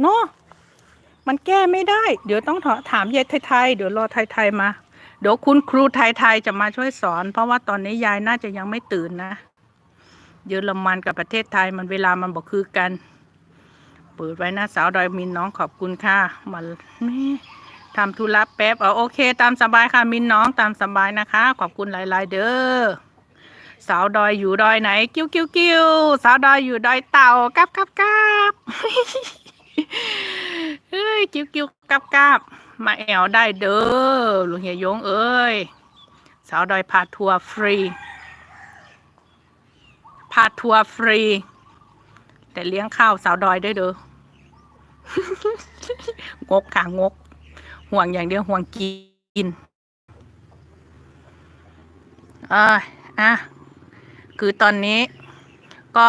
เนาะมันแก้ไม่ได้ เดี๋ยวต้องถามยายไทยๆเดี๋ยวรอไทยๆมา เดี๋ยวคุณครูไทยๆจะมาช่วยสอน เพราะว่าตอนนี้ยายน่าจะยังไม่ตื่นนะเยอรมันกับประเทศไทยมันเวลามันบอกคือกัน เปิดไว้นะสาวดอยมินน้องขอบคุณค่ะมาแม่ทำธุระแป๊บเอาโอเค ตามสบายค่ะมินน้องตามสบายนะคะ ขอบคุณหลาย ๆ เด้อสาวดอยอยู่ดอยไหน กิ้วกิ้วกิ้วสาวดอยอยู่ดอยเต่ากับกับกับ เฮ้ยกิ้วกิ้วกับกับมาแอวได้เด้อลุงเฮียยงเอ้ยสาวดอยพาทัวร์ฟรี พาทัวร์ฟรี แต่เลี้ยงข้าวสาวดอยได้เด้องกค่ะงก ห่วงอย่างเดียวห่วงกินเอ่าอะคือตอนนี้ก็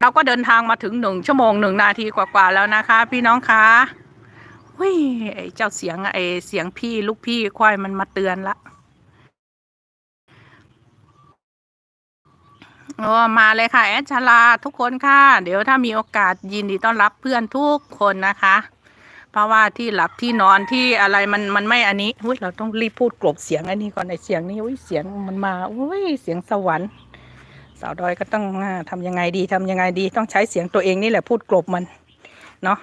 เราก็เดินทางมาถึงหนึ่งชั่วโมงหนึ่งนาทีกว่าๆแล้วนะคะ พี่น้องคะเฮ้ยไอเจ้าเสียงไอเสียงพี่ลูกพี่ควายมันมาเตือนละโอ้มาเลยค่ะ แอดชลาทุกคนค่ะ เดี๋ยวถ้ามีโอกาสยินดีต้อนรับเพื่อนทุกคนนะคะ เพราะว่าที่หลับที่นอนที่อะไรมันมันไม่อันนี้อุ้ยเราต้องรีบพูดกลบเสียงอันนี้ก่อนไอเสียงนี้อุ้ยเสียงมันมาอุ้ยเสียงสวรรค์ สาวดอยก็ต้องทำยังไงดีทำยังไงดีต้องใช้เสียงตัวเองนี่แหละพูดกลบมันเนาะ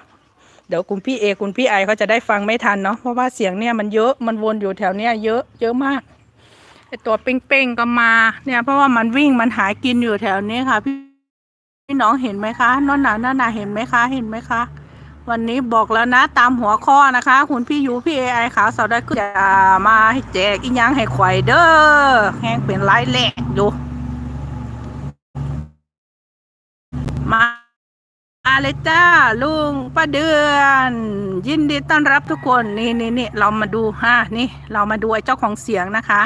เดี๋ยวคุณพี่เอคุณพี่ไอเขาจะได้ฟังไม่ทันเนาะเพราะว่าเสียงเนี่ยมันเยอะมันวนอยู่แถวเนี้ยเยอะเยอะมากไอตัวเป้งๆก็มาเนี่ยเพราะว่ามันวิ่งมันหากินอยู่แถวนี้ค่ะ พี่พี่น้องเห็นไหมคะน้อนหนาน้อนหนาเห็นไหมคะเห็นไหมคะ วันนี้บอกแล้วนะ ตามหัวข้อนะคะ คุณพี่ยูพี่เอไอขาวสาวได้ก็จะมาให้แจกอีหยังให้ข่อยเด้อแห้งเป็นไรแหลกอยู่ มา มาเลยจ้าลุงป้าเดือน ยินดีต้อนรับทุกคนนี่นี่นี่เรามาดูฮะนี่ เรามาดูไอ้เจ้าของเสียงนะคะ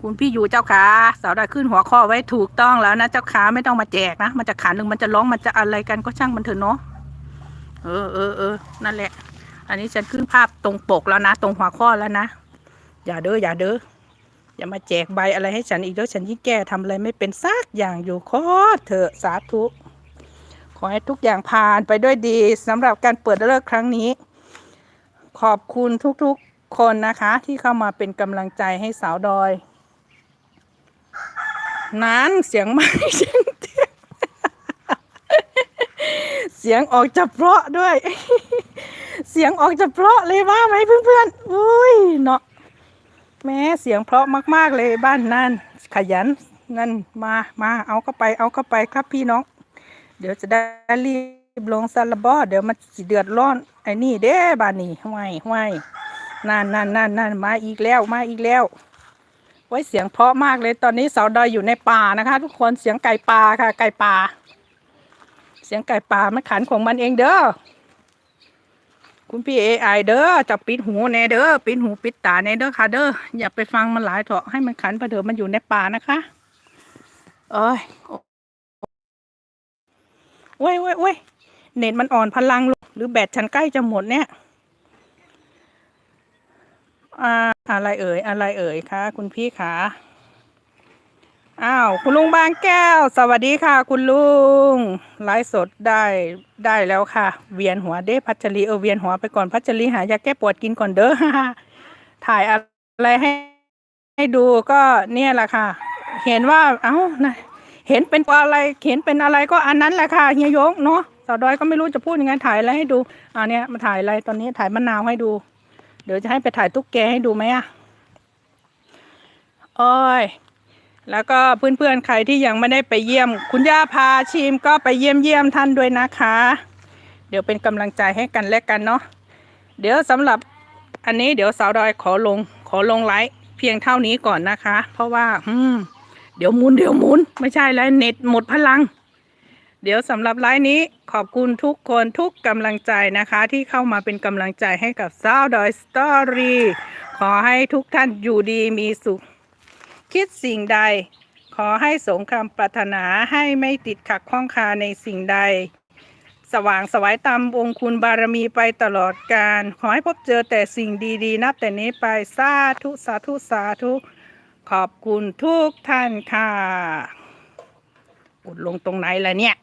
คุณพี่อยู่เจ้าขาสาวได้ขึ้นหัวข้อไว้ถูกต้องแล้วนะเจ้าขาไม่ต้องมาแจกนะมันจะขันหนึ่งมันจะร้องมันจะอะไรกันก็ช่างมันเถอะเนาะเออเออเออนั่นแหละ อันนี้ฉันขึ้นภาพตรงปกแล้วนะ ตรงหัวข้อแล้วนะอย่าเด้ออย่าเด้ออย่ามาแจกใบอะไรให้ฉันอีกเด้อฉันยิ่งแก้ทำอะไรไม่เป็นซักอย่างอยู่ขอเถอะสาธุ ขอให้ทุกอย่างผ่านไปด้วยดีสำหรับการเปิดเลิกครั้งนี้ ขอบคุณทุกๆคนนะคะ ที่เข้ามาเป็นกำลังใจให้สาวดอย นั้นเสียงไม่เสียงเทียเสียงออกจะเพราะด้วย เสียงออกจะเพราะเลยว่าไหมเพื่อนๆอุ้ยเนาะแม้เสียงเพราะมาก ๆ เลยบ้านนั่นขยันนั่นมามาเอาเข้าไปเอาเข้าไปครับพี่น้อง ดี๋ยวจะได้รีบลงซาลาบอเดี๋ยวมันสิเดือดร้อนไอ้นี่เด้บ้านนี้ห้วยห้วยนั่นนั่นนั่นนั่นมาอีกแล้วมาอีกแล้ว ไว้เสียงเพราะมากเลยตอนนี้สาวดอยอยู่ในป่านะคะ ทุกคนเสียงไก่ป่าค่ะ ไก่ป่า เสียงไก่ป่ามันขันของมันเองเด้อคุณพี่เอไอเด้อจับปิดหูแน่เด้อปิดหูปิดตาแน่เด้อค่ะเด้ออย่าไปฟังมันหลายเถอะให้มันขันไปเถอะมันอยู่ในป่านะคะ เอ้ย โอ้ยโอ้ยโอ้ยเน็ตมันอ่อนพลังลงหรือแบตฉันใกล้จะหมดเนี่ยอ่าอะไรเอ่ย อะไรเอ่ยคะคุณพี่ขาอ้าว คุณลุงบางแก้ว สวัสดีค่ะ คุณลุง ไลฟ์สดได้ได้แล้วค่ะ เวียนหัวเด้พัชรีเออเวียนหัวไปก่อนพัชรีหายาแก้ปวดกินก่อนเด้อถ่ายอะไรให้ให้ดูก็เนี่ยแหละค่ะ เห็นว่า เอ้านะ เห็นเป็นอะไรเห็นเป็นอะไรก็อันนั้นแหละค่ะเฮียยงเนาะสาวดอยก็ไม่รู้จะพูดยังไงถ่ายอะไรให้ดูอ่าเนี่ยมาถ่ายอะไรตอนนี้ถ่ายมะนาวให้ดู เดี๋ยวจะให้ไปถ่ายตุ๊กแกให้ดูไหมอะโอ้ยแล้วก็เพื่อนๆใครที่ยังไม่ได้ไปเยี่ยม คุณย่าพาชิมก็ไปเยี่ยมเยี่ยมท่านด้วยนะคะ เดี๋ยวเป็นกำลังใจให้กันและกันเนาะเดี๋ยวสำหรับอันนี้เดี๋ยวสาวดอยขอลงขอลงไลฟ์เพียงเท่านี้ก่อนนะคะ เพราะว่า อืม เดี๋ยวหมุนเดี๋ยวหมุนไม่ใช่แล้วเน็ตหมดพลัง เดี๋ยวสำหรับไลฟ์นี้ขอบคุณทุกคนทุกกำลังใจนะคะ ที่เข้ามาเป็นกำลังใจให้กับสาวดอยสตอรี่ขอให้ทุกท่านอยู่ดีมีสุข คิดสิ่งใด ขอให้สงคำปรารถนาให้ไม่ติดขัดข้องคาในสิ่งใด สว่างสวายตามองคุณบารมีไปตลอดกาลขอให้พบเจอแต่สิ่งดีๆ นับแต่นี้ไปสาธุสาธุสาธุ ขอบคุณทุกท่านค่ะ กดลงตรงไหนล่ะเนี่ย